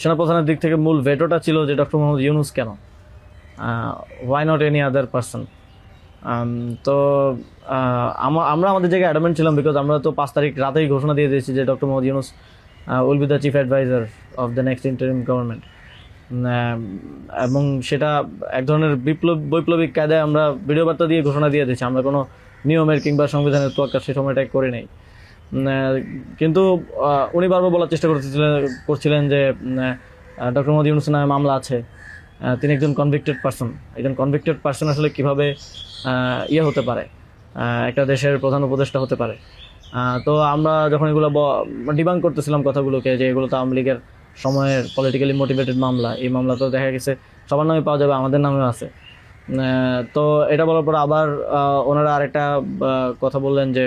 সেনাপ্রধানের দিক থেকে মূল ভেটোটা ছিল যে ডক্টর মোহাম্মদ ইউনুস কেন? Why not any other person তো আমরা আমাদের জায়গায় অ্যাডামেন্ট ছিলাম বিকজ আমরা তো পাঁচ তারিখ রাতেই ঘোষণা দিয়ে দিয়েছি যে doctor Mohammad Yunus will be the chief adviser of the next interim government এবং সেটা এক ধরনের বিপ্লব, বৈপ্লবিক কায়দায় আমরা ভিডিও বার্তা দিয়ে ঘোষণা দিয়ে দিয়েছি। আমরা কোনো নিয়মের কিংবা সংবিধানের তোয়াক্কা সে সময়টাই করে নাই। কিন্তু উনি বারবার বলার চেষ্টা করতেছিলেন করছিলেন যে ডক্টর মোহাম্মদ ইউনুস নামে মামলা আছে। তিনি একজন কনভিক্টেড পার্সন একজন কনভিক্টেড পার্সন আসলে কীভাবে ইয়ে হতে পারে? একটা দেশের প্রধান উপদেষ্টা হতে পারে। তো আমরা যখন এগুলো ডিবাং করতেছিলাম কথাগুলোকে যে এগুলো তো আওয়ামী লীগের সময়ের পলিটিক্যালি মোটিভেটেড মামলা, এই মামলা তো দেখা গেছে সবার নামে পাওয়া যাবে, আমাদের নামেও আছে। তো এটা বলার পর আবার ওনারা আরেকটা কথা বললেন যে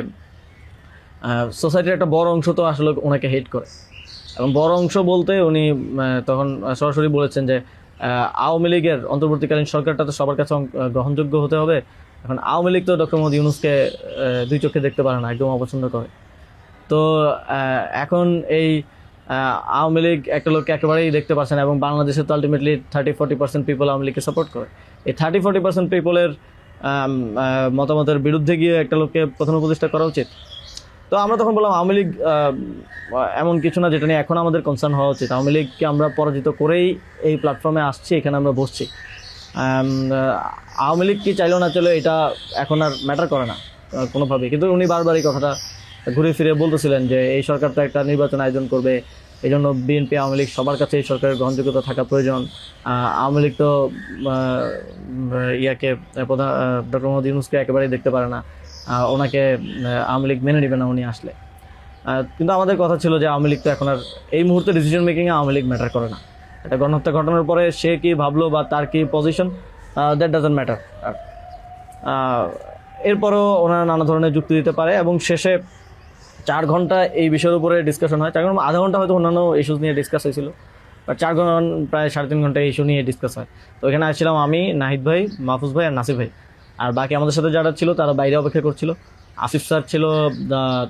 সোসাইটির একটা বড় অংশ তো আসলে ওনাকে হেট করে। এবং বড় অংশ বলতে উনি তখন সরাসরি বলেছেন যে আওয়ামী লীগের অন্তর্বর্তীকালীন সরকারটা তো সবার কাছে গ্রহণযোগ্য হতে হবে। এখন আওয়ামী লীগ তো ডক্টর মোহাম্মদ ইউনুসকে দুই চোখে দেখতে পারে না, একদম অপছন্দ করে। তো এখন এই আওয়ামী লীগ একটা লোককে একেবারেই দেখতে পাচ্ছে না এবং বাংলাদেশে তো ultimately thirty forty percent people Awami লীগকে সাপোর্ট করে। এই থার্টি ফোর্টি পার্সেন্ট পিপলের মতামতের বিরুদ্ধে গিয়ে একটা লোককে প্রথম প্রতিষ্ঠা করা উচিত। তো আমরা তখন বললাম, আওয়ামী লীগ এমন কিছু না যেটা নিয়ে এখন আমাদের কনসার্ন হওয়া উচিত। আওয়ামী লীগকে আমরা পরাজিত করেই এই প্ল্যাটফর্মে আসছি, এখানে আমরা বসছি। আওয়ামী লীগ কি চাইলেও না চলে এটা এখন আর ম্যাটার করে না কোনোভাবেই। কিন্তু উনি বারবার এই কথাটা ঘুরে ফিরে বলতেছিলেন যে, এই সরকার তো একটা নির্বাচন আয়োজন করবে এই জন্য বিএনপি আওয়ামী লীগ সবার কাছে এই সরকারের গ্রহণযোগ্যতা থাকা প্রয়োজন। আওয়ামী লীগ তো ইয়াকে প্রধান ডক্টর মোহাম্মদ ইউনুসকে একেবারেই দেখতে পারে না। ওনাকে আওয়ামী লীগ মেনে নেবে না উনি আসলে। কিন্তু আমাদের কথা ছিল যে আওয়ামী লীগ তো এখন আর এই মুহূর্তে ডিসিশন মেকিংয়ে আওয়ামী লীগ ম্যাটার করে না। এটা গণহত্যা ঘটনার পরে সে কি ভাবলো বা তার কি পজিশন দ্যাট ডাজন্ট ম্যাটার এরপরও ওনারা নানা ধরনের যুক্তি দিতে পারে এবং শেষে চার ঘণ্টা এই বিষয়ের উপরে ডিসকাশন হয়। চার ঘণ্টা, আধা ঘণ্টা হয়তো অন্যান্য ইস্যুস নিয়ে ডিসকাস হয়েছিল। বা চার ঘণ্টা, প্রায় সাড়ে তিন ঘণ্টা ইস্যু নিয়ে ডিসকাস হয়। তো এখানে আসছিলাম আমি, নাহিদ ভাই, মাহফুজ ভাই আর নাসিফ ভাই। আর বাকি আমাদের সাথে যারা ছিল, তারা বাইরে অপেক্ষা করছিল। আসিফ স্যার ছিল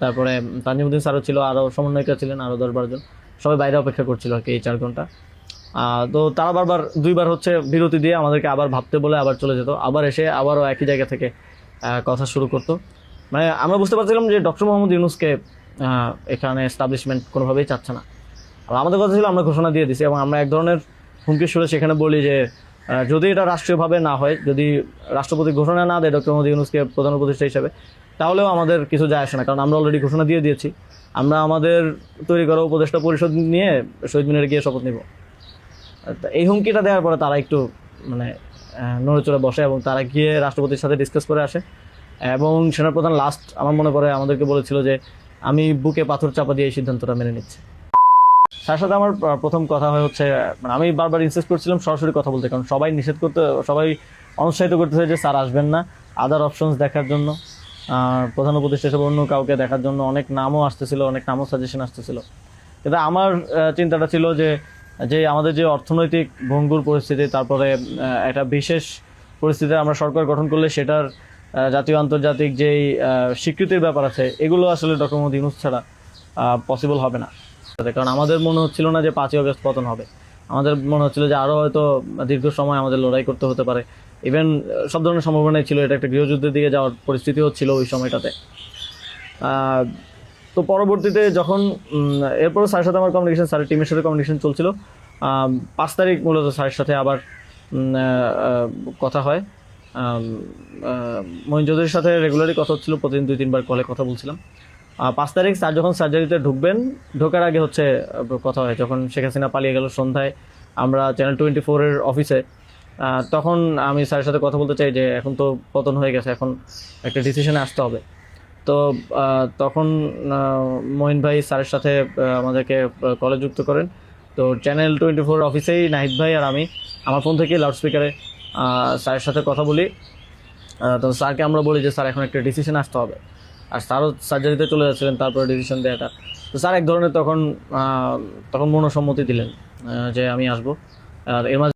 তারপরে তানজিমুদ্দিন স্যারও ছিল আরও সমন্বয়িকা ছিলেন আরও দশ বারো জন। সবাই বাইরে অপেক্ষা করছিল আর কি এই চার ঘণ্টা। তো তারা বারবার, দুইবার হচ্ছে বিরতি দিয়ে আমাদেরকে আবার ভাবতে বলে আবার চলে যেত। আবার এসে আবারও একই জায়গা থেকে কথা শুরু করতো। মানে আমরা বুঝতে পারছিলাম যে ডক্টর মোহাম্মদ ইউনুসকে এখানে এস্টাবলিশমেন্ট কোনোভাবেই চাচ্ছে না। আর আমাদের কথা ছিল, আমরা ঘোষণা দিয়ে দিছি এবং আমরা এক ধরনের হুমকি সুরে সেখানে বলি যে যদি এটা রাষ্ট্রীয়ভাবে না হয়, যদি রাষ্ট্রপতি ঘোষণা না দেয় ডক্টর মোহাম্মদ ইউনুসকে প্রধান উপদেষ্টা হিসেবে, তাহলেও আমাদের কিছু যায় আসে না, কারণ আমরা অলরেডি ঘোষণা দিয়ে দিয়েছি। আমরা আমাদের তৈরি করা উপদেষ্টা পরিষদ নিয়ে শহীদ মিনারে গিয়ে শপথ নিব। এই হুমকিটা দেওয়ার পরে তারা একটু মানে নড়েচড়ে বসে এবং তারা গিয়ে রাষ্ট্রপতির সাথে ডিসকাস করে আসে। এবং সেনাপ্রধান লাস্ট আমার মনে পড়ে আমাদেরকে বলেছিল যে, আমি বুকে পাথর চাপা দিয়ে এই সিদ্ধান্তটা মেনে নিচ্ছি। তার সাথে আমার প্রথম কথা হয় হচ্ছে মানে আমি বারবার ইনসিস্ট করছিলাম সরাসরি কথা বলতে, কারণ সবাই নিষেধ করতে, সবাই অনুৎসাহিত করতেছে যে স্যার আসবেন না আদার অপশনস দেখার জন্য প্রধান উপদেষ্টা হিসেবে অন্য কাউকে দেখার জন্য অনেক নামও আসতেছিল, অনেক নামও সাজেশন আসতেছিল। কিন্তু আমার চিন্তাটা ছিল যে যে আমাদের যে অর্থনৈতিক ভঙ্গুর পরিস্থিতি, তারপরে একটা বিশেষ পরিস্থিতিতে আমরা সরকার গঠন করলে সেটার জাতীয় আন্তর্জাতিক যেই স্বীকৃতির ব্যাপার আছে, এগুলো আসলে ডক্টর মোহাম্মদ ইউনুস ছাড়া পসিবল হবে না। কারণ আমাদের মনে হচ্ছিল না যে পাঁচই আগস্ট পতন হবে। আমাদের মনে হচ্ছিল যে আরও হয়তো দীর্ঘ সময় আমাদের লড়াই করতে হতে পারে। ইভেন সব ধরনের সম্ভাবনাই ছিল, এটা একটা গৃহযুদ্ধের দিকে যাওয়ার পরিস্থিতি হচ্ছিল ওই সময়টাতে। তো পরবর্তীতে যখন এরপরও স্যারের সাথে আমার কমিউনিকেশন স্যারের টিমের সাথে কমিউনিকেশন চলছিল। পাঁচ তারিখ মূলত স্যারের সাথে আবার কথা হয়। মহিন চৌধুরীর সাথে রেগুলারই কথা হচ্ছিল, প্রতিদিন দুই, তিনবার কলে কথা বলছিলাম। পাঁচ তারিখ স্যার যখন সার্জারিতে ঢুকবেন, ঢোকার আগে হচ্ছে কথা হয়, যখন শেখ হাসিনা পালিয়ে গেল সন্ধ্যায়, আমরা চ্যানেল টোয়েন্টি ফোরের অফিসে তখন আমি স্যারের সাথে কথা বলতে চাই যে এখন তো পতন হয়ে গেছে, এখন একটা ডিসিশনে আসতে হবে। তো তখন মহিন ভাই স্যারের সাথে আমাদেরকে কলে যুক্ত করেন। তো চ্যানেল টোয়েন্টি ফোর অফিসেই নাহিদ ভাই আর আমি, আমার ফোন থেকে লাউড স্পিকারে স্যারের সাথে কথা বলি। তো স্যারকে আমরা বলি যে স্যার এখন একটা ডিসিশন আসতে হবে। আর স্যারও সার্জারিতে চলে যাচ্ছিলেন, তারপরে ডিসিশন দেওয়াটা তো স্যার এক ধরনের তখন তখন মনোসম্মতি দিলেন যে আমি আসব। আর এর মাঝে